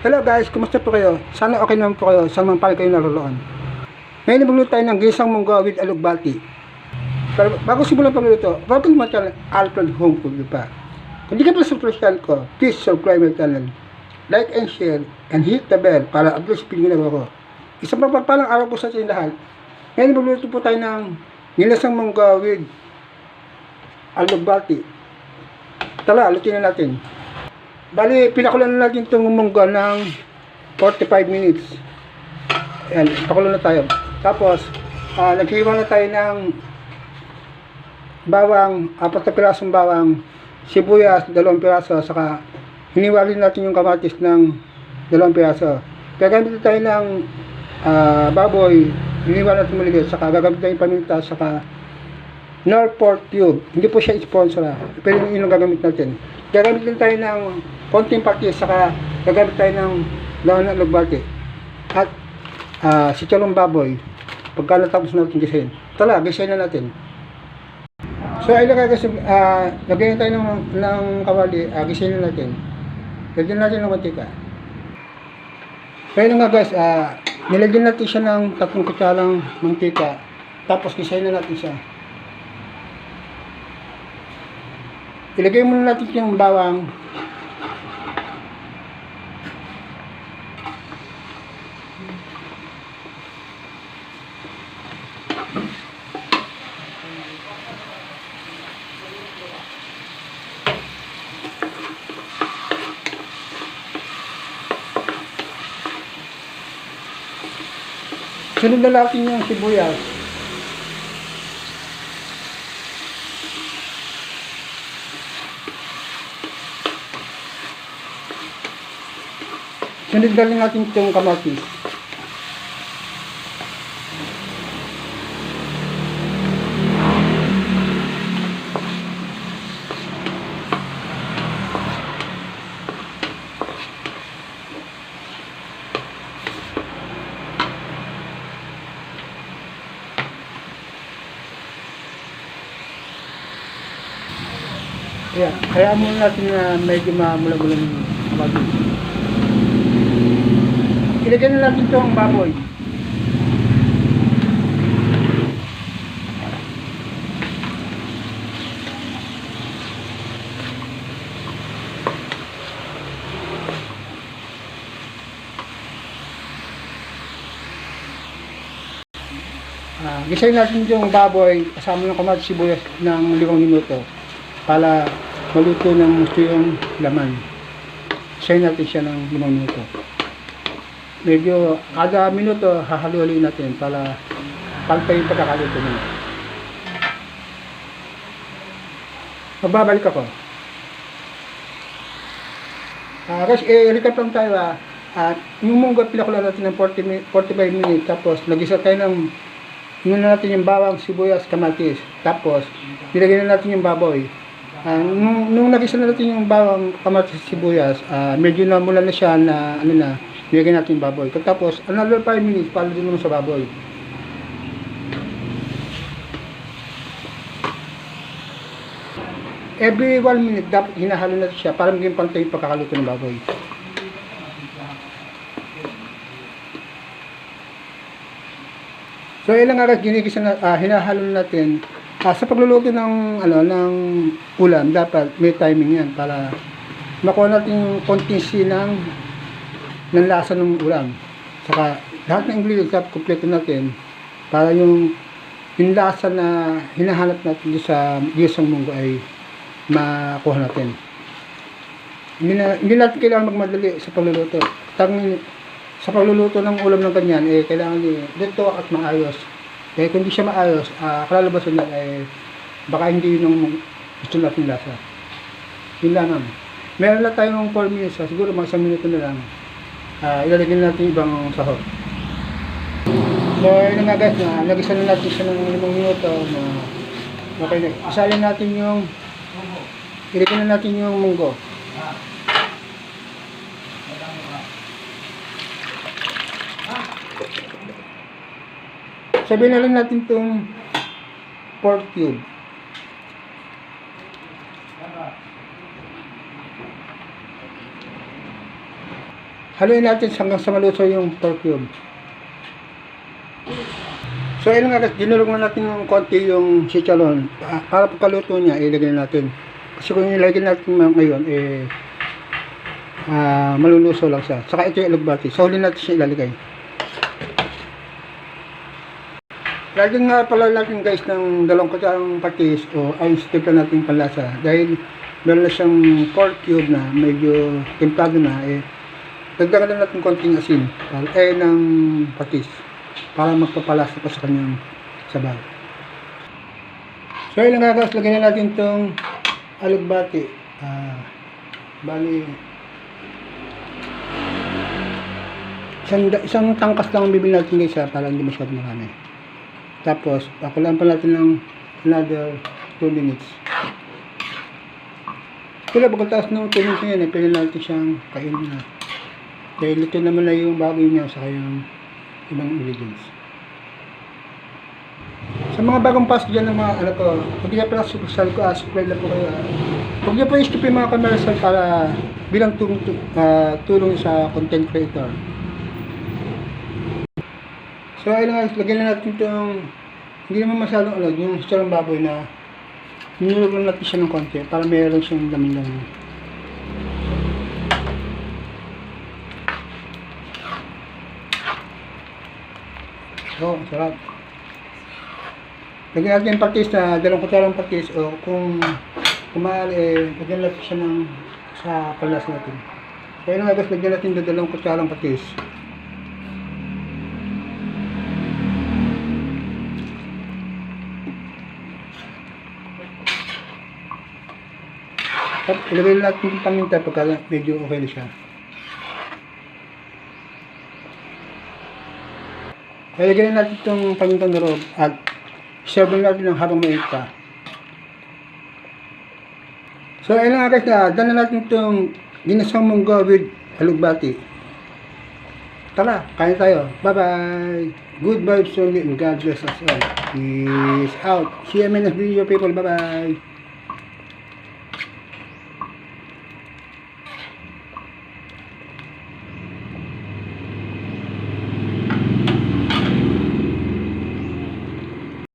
Hello guys, kumusta po kayo? Sana okay naman po kayo sa mga pala kayo naroon. Ngayon nabuluto tayo ng gisang munggo with alugbati. Pero bago simulan pagluto, welcome to my channel, Alfred Home Food pa. Kung di ka pa subscribe sa ko, please subscribe my channel. Like and share, and hit the bell para at-least pinigin na ko. Isang pagpapalang araw po sa ating lahat. Ngayon nabuluto po tayo ng nilasang munggo with alugbati. Tala, lutin na natin. Bali, pinakulan na natin itong munggo ng 45 minutes. Ayan, pakulo na tayo. Tapos, ah, naghiwa na tayo ng bawang, apat na pirasong bawang, sibuyas, dalawang piraso, saka hiniwalin natin yung kamatis ng dalawang piraso. Gagamit tayo ng ah, baboy, hiniwalin natin maliit, saka gagamit tayo ng paminta, saka Northport Tube. Hindi po siya sponsor ah. Pero yun yung gagamit natin. Gagamit din tayo ng konting patis, saka gagamit tayo ng lawan ng lugbati. At ah, si Chalong Baboy. Pagka natapos natin gisahin. Tala, gisahin na natin. So, ay lagay kasi, ah, lagyan tayo ng, ng kawali, ah, gisahin na natin. Lagyan natin ng mantika. Yun nga guys, ah, nilagyan natin siya ng tatlong kutsarang mantika. Tapos gisahin na natin siya. Ilagay muna natin yung bawang. Sunod na natin yung sibuyas. Sunod na natin itong kamatis. Ayan, kaya muna natin na medyo mamula-mula yung kamatis. Ilagay na natin itong baboy. Ah, gisayin natin yung baboy kasama ng kamatis sibuyas ng limang minuto para maluto ng gusto yung laman. Gisayin natin siya ng limang minuto medyo kada minuto hahaluin natin para pantay yung pagkakaluto mo. Magbabalik ako. Ah, guys, eh, recap lang tayo ah. At yung munggo, pinakula natin ng 40, mi- 45 minutes. Tapos, nag-isa tayo ng yun na natin yung bawang, sibuyas, kamatis. Tapos, nilagay na natin yung baboy. Ah, nung, nung nag-isa na natin yung bawang, kamatis, sibuyas, ah, medyo namula na siya na, ano na, nilagay natin baboy. Tapos, another 5 minutes, palo din naman sa baboy. Every 1 minute, dapat hinahalo natin siya para maging pantay pagkakaluto ng baboy. So, ilang oras ginigisa na, ah, hinahalo natin. Ah, sa pagluluto ng, ano, ng ulam, dapat may timing yan para makuha natin yung kontinsi ng, ng lasa ng ulam. Saka, lahat ng ingredients dapat kompleto natin para yung, yung lasa na hinahanap natin sa gisang munggo ay makuha natin. Hindi, na, hindi natin kailangan magmadali sa pagluluto. Tang, sa pagluluto ng ulam ng ganyan, eh, kailangan di, dito at maayos. Kaya kung hindi siya maayos, ah, kalalabasan niya, eh, baka hindi yun yung gusto natin lasa. Yun naman. Meron lang tayo ng 4 minutes, ah, siguro mga 1 minuto na lang. Ah, ilalagay na natin ibang sahog. So, yun nga guys, na, nagisa na natin siya ng 5 minuto na okay na. Natin yung ilagay na natin yung munggo. Sabihin na lang natin itong pork cube. haluin natin hanggang sa maluto yung pork cube. So, ayun nga, dinulog na natin ng konti yung chicharon. Ah, Para pagkaluto niya, ilagay natin. Kasi kung ilagay natin ngayon, eh, ah, maluluso lang siya. Saka ito yung alugbati. So, huli natin siya ilalagay. Lagyan nga pala natin guys ng dalawang kutsarang patis o ay timpla natin panlasa. Dahil meron na siyang pork cube na medyo timplado na eh. Dagdagan na natin konting asin eh ng patis para magpapalasa pa sa kanyang sabaw. So nga guys, lagyan na natin itong alugbati. Ah, bali, isang, isang tangkas lang ang bibili natin guys ha, para hindi masyadong marami. Tapos, pakulaan pa natin ng another 2 minutes. Pero pagkataas ng 2 minutes na yan, pwede natin siyang kainin na. Dahil ito naman na yung bagoy niya sa yung ibang ingredients. Sa mga bagong pasok dyan ng mga ano ko, huwag niya pala subscribe ko, ah, subscribe lang po kayo. ah. Huwag po i-skip yung mga commercial para bilang tulong, ah, tulong sa content creator. So ayun nga, lagyan na natin itong hindi naman masyadong ano, yung historang baboy na nilulog lang natin siya ng konti para mayroon siyang lamin-lamin. So, sarap. Lagyan natin patis na dalawang kutsarang patis o kung kumahal eh, lagyan natin siya ng sa palas natin. So ayun nga guys, lagyan natin dalawang kutsarang patis. Ilagay natin yung paminta pagka medyo okay na siya. Ilagay na natin itong pamintang narog at serve natin ng habang mainit pa. So ayun nga guys, na dala natin itong ginasang munggo with alugbati. Tara, kain tayo. Bye-bye. Good vibes only and God bless us all. Peace out. See you in the next video people. Bye-bye.